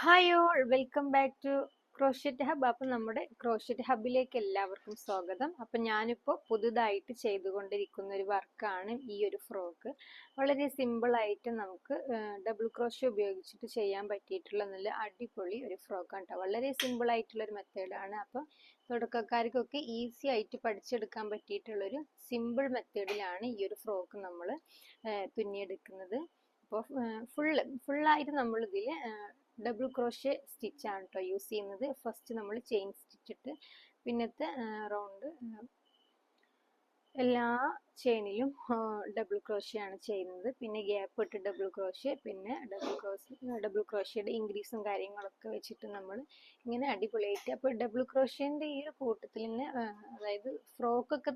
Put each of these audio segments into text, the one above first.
Hi all welcome back to crochet hub അപ്പം നമ്മുടെ ക്രോഷ്യറ്റ് ഹബിലേക്ക് എല്ലാവർക്കും സ്വാഗതം. അപ്പം ഞാനിപ്പോൾ പുതുതായിട്ട് ചെയ്തുകൊണ്ടിരിക്കുന്ന ഒരു വർക്കാണ് ഈ ഒരു ഫ്രോക്ക്. വളരെ സിമ്പിളായിട്ട് നമുക്ക് ഡബിൾ ക്രോഷ്യ ഉപയോഗിച്ചിട്ട് ചെയ്യാൻ പറ്റിയിട്ടുള്ള നല്ല അടിപൊളി ഒരു ഫ്രോക്കാണ് കേട്ടോ വളരെ സിമ്പിളായിട്ടുള്ളൊരു മെത്തേഡാണ് അപ്പം തുടക്കക്കാർക്കൊക്കെ ഈസി ആയിട്ട് പഠിച്ചെടുക്കാൻ പറ്റിയിട്ടുള്ളൊരു സിമ്പിൾ മെത്തേഡിലാണ് ഈ ഒരു ഫ്രോക്ക് നമ്മൾ തുന്നിയെടുക്കുന്നത്. അപ്പോൾ ഫുള്ള് ഫുള്ളായിട്ട് നമ്മളിതിൽ ഡബിൾ ക്രോഷ്യ സ്റ്റിച്ചാണ് കേട്ടോ യൂസ് ചെയ്യുന്നത്. ഫസ്റ്റ് നമ്മൾ ചെയിൻ സ്റ്റിച്ചിട്ട് പിന്നത്തെ റൗണ്ട് എല്ലാ ചെയിനിലും ഡബിൾ ക്രോഷ്യാണ് ചെയ്യുന്നത്. പിന്നെ ഗ്യാപ്പ് ഇട്ട് ഡബിൾ ക്രോഷ്യ പിന്നെ ഡബിൾ ക്രോസ് ഡബിൾ ക്രോഷ്യയുടെ ഇൻക്രീസും കാര്യങ്ങളൊക്കെ വെച്ചിട്ട് നമ്മൾ ഇങ്ങനെ അടിപൊളിയായിട്ട് അപ്പോൾ ഡബിൾ ക്രോഷ്യന്റെ ഈ ഒരു കൂട്ടത്തിൽ തന്നെ അതായത് ഫ്രോക്കൊക്കെ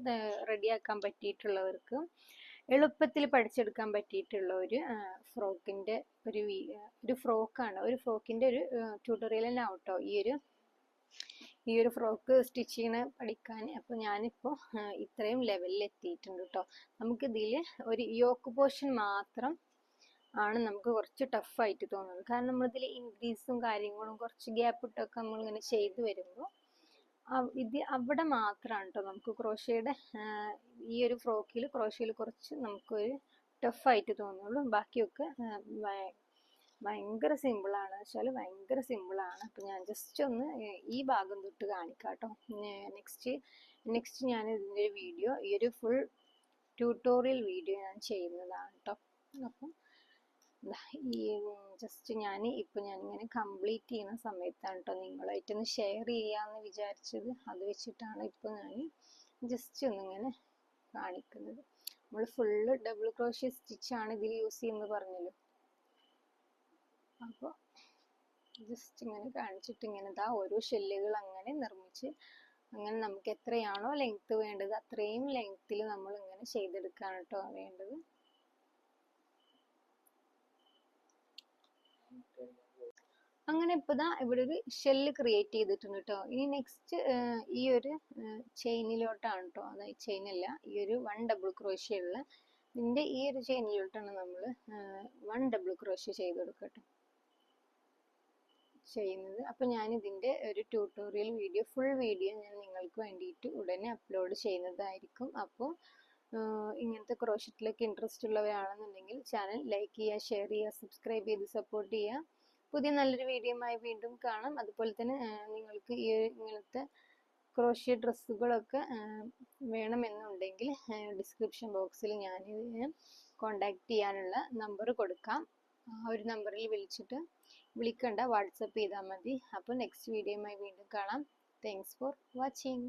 റെഡിയാക്കാൻ പറ്റിയിട്ടുള്ളവർക്ക് എളുപ്പത്തിൽ പഠിച്ചെടുക്കാൻ പറ്റിയിട്ടുള്ള ഒരു ഫ്രോക്കിന്റെ ഒരു ഒരു ഫ്രോക്കാണ്. ഒരു ഫ്രോക്കിന്റെ ഒരു ട്യൂട്ടോറിയൽ തന്നെ ആവട്ടോ. ഈ ഒരു ഈ ഒരു ഫ്രോക്ക് സ്റ്റിച്ച് പഠിക്കാൻ. അപ്പോൾ ഞാനിപ്പോൾ ഇത്രയും ലെവലിൽ എത്തിയിട്ടുണ്ട് കേട്ടോ നമുക്കിതിൽ ഒരു യോക്ക് പോർഷൻ മാത്രം ആണ് നമുക്ക് കുറച്ച് ടഫായിട്ട് തോന്നുന്നത്. കാരണം നമ്മളിതിൽ ഇൻക്രീസും കാര്യങ്ങളും കുറച്ച് ഗ്യാപ്പ് ഇട്ടൊക്കെ നമ്മളിങ്ങനെ ചെയ്തു വരുമ്പോൾ ഇത് അവിടെ മാത്രമാണ് കേട്ടോ നമുക്ക് ക്രോഷയുടെ ഈ ഒരു ഫ്രോക്കിൽ ക്രോഷയിൽ കുറച്ച് നമുക്കൊരു ടഫായിട്ട് തോന്നുള്ളൂ. ബാക്കിയൊക്കെ ഭയങ്കര സിമ്പിളാണ് വെച്ചാൽ ഭയങ്കര സിമ്പിളാണ് അപ്പം ഞാൻ ജസ്റ്റ് ഒന്ന് ഈ ഭാഗം തൊട്ട് കാണിക്കാം കേട്ടോ നെക്സ്റ്റ് നെക്സ്റ്റ് ഞാൻ ഇതിന്റെ വീഡിയോ ഈ ഒരു ഫുൾ ട്യൂട്ടോറിയൽ വീഡിയോ ഞാൻ ചെയ്യുന്നതാണ് കേട്ടോ അപ്പം ഈ ജസ്റ്റ് ഞാൻ ഇപ്പം ഞാനിങ്ങനെ കംപ്ലീറ്റ് ചെയ്യുന്ന സമയത്താണ് കേട്ടോ നിങ്ങളായിട്ടൊന്ന് ഷെയർ ചെയ്യാന്ന് വിചാരിച്ചത്. അത് വെച്ചിട്ടാണ് ഇപ്പൊ ഞാൻ ജസ്റ്റ് ഒന്നിങ്ങനെ കാണിക്കുന്നത്. നമ്മൾ ഫുള്ള് ഡബിൾ ക്രോഷ്യ ആണ് ഇതിൽ യൂസ് ചെയ്യുന്നത് പറഞ്ഞല്ലോ. അപ്പോൾ ജസ്റ്റ് ഇങ്ങനെ കാണിച്ചിട്ട് ഇങ്ങനെ ഇതാ ഓരോ ഷെല്ലുകൾ അങ്ങനെ നിർമ്മിച്ച് അങ്ങനെ നമുക്ക് എത്രയാണോ ലെങ്ത് വേണ്ടത് അത്രയും ലെങ്ത്തിൽ നമ്മൾ ഇങ്ങനെ ചെയ്തെടുക്കുകയാണ് കേട്ടോ വേണ്ടത്. അങ്ങനെ ഇപ്പോൾ ഇതാ ഇവിടെ ഒരു ഷെല്ല് ക്രിയേറ്റ് ചെയ്തിട്ടുണ്ട് കേട്ടോ ഇനി നെക്സ്റ്റ് ഈ ഒരു ചെയിനിലോട്ടാണ് കേട്ടോ അതായത് ചെയിനല്ല ഈ ഒരു വൺ ഡബിൾ ക്രോഷ്യ ഉള്ള ഇതിന്റെ ഈ ഒരു ചെയിനിലോട്ടാണ് നമ്മൾ വൺ ഡബിൾ ക്രോഷ്യ ചെയ്ത് കൊടുക്കുക ചെയ്യുന്നത്. അപ്പോൾ ഞാൻ ഇതിന്റെ ഒരു ട്യൂട്ടോറിയൽ വീഡിയോ ഫുൾ വീഡിയോ ഞാൻ നിങ്ങൾക്ക് വേണ്ടിയിട്ട് ഉടനെ അപ്ലോഡ് ചെയ്യുന്നതായിരിക്കും. അപ്പോൾ ഇങ്ങനത്തെ ക്രോഷറ്റിലേക്ക് ഇൻട്രസ്റ്റ് ഉള്ളവരാണെന്നുണ്ടെങ്കിൽ ചാനൽ ലൈക്ക് ചെയ്യുക ഷെയർ ചെയ്യുക സബ്സ്ക്രൈബ് ചെയ്ത് സപ്പോർട്ട് ചെയ്യുക. പുതിയ നല്ലൊരു വീഡിയോയുമായി വീണ്ടും കാണാം. അതുപോലെ തന്നെ നിങ്ങൾക്ക് ഈ ഇങ്ങനത്തെ ക്രോഷ്യ ഡ്രസ്സുകളൊക്കെ വേണമെന്നുണ്ടെങ്കിൽ ഡിസ്ക്രിപ്ഷൻ ബോക്സിൽ ഞാൻ കോണ്ടാക്ട് ചെയ്യാനുള്ള നമ്പർ കൊടുക്കാം. ആ ഒരു നമ്പറിൽ വിളിച്ചിട്ട് വിളിക്കണ്ട വാട്സപ്പ് ചെയ്താൽ മതി. അപ്പോൾ നെക്സ്റ്റ് വീഡിയോയുമായി വീണ്ടും കാണാം. Thanks for watching